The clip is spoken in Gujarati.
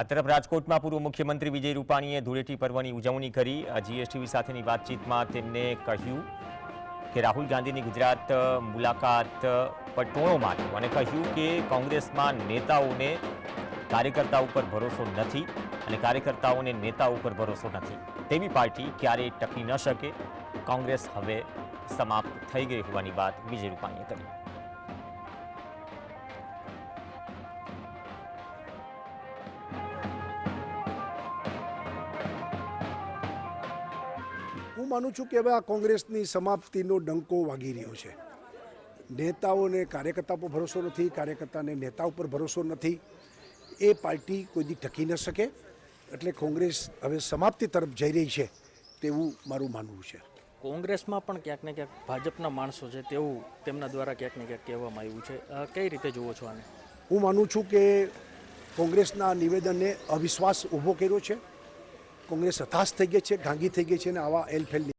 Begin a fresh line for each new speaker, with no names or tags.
આ તરફ રાજકોટમાં પૂર્વ મુખ્યમંત્રી વિજય રૂપાણીએ ધૂળેટી પર્વની ઉજવણી કરી. જીએસટીવી સાથેની વાતચીતમાં તેમને કહ્યું કે રાહુલ ગાંધીની ગુજરાત મુલાકાત પર ટોણો માર્યો અને કહ્યું કે કોંગ્રેસમાં નેતાઓને કાર્યકર્તા ઉપર ભરોસો નથી અને કાર્યકર્તાઓને નેતા ઉપર ભરોસો નથી. તેવી પાર્ટી ક્યારેય ટકી ન શકે. કોંગ્રેસ હવે સમાપ્ત થઈ ગઈ હોવાની વાત વિજય રૂપાણીએ કરી.
હું માનું છું કે હવે આ કોંગ્રેસની સમાપ્તિનો ડંકો વાગી રહ્યો છે. નેતાઓને કાર્યકર્તા પર ભરોસો નથી કાર્યકર્તાને નેતા ઉપર ભરોસો નથી. એ પાર્ટી કોઈ દી ટકી ન શકે. એટલે કોંગ્રેસ હવે સમાપ્તિ તરફ જઈ રહી છે તેવું મારું માનવું છે.
કોંગ્રેસમાં પણ ક્યાંક ને ક્યાંક ભાજપના માણસો છે તેવું તેમના દ્વારા ક્યાંક ને ક્યાંક કહેવામાં આવ્યું છે. કઈ રીતે જુઓ છો આને?
હું માનું છું કે કોંગ્રેસના નિવેદનને અવિશ્વાસ ઊભો કર્યો છે. કોંગ્રેસ હતાશ થઈ ગઈ છે ગાંગી થઈ ગઈ છે અને આવા એલફેલ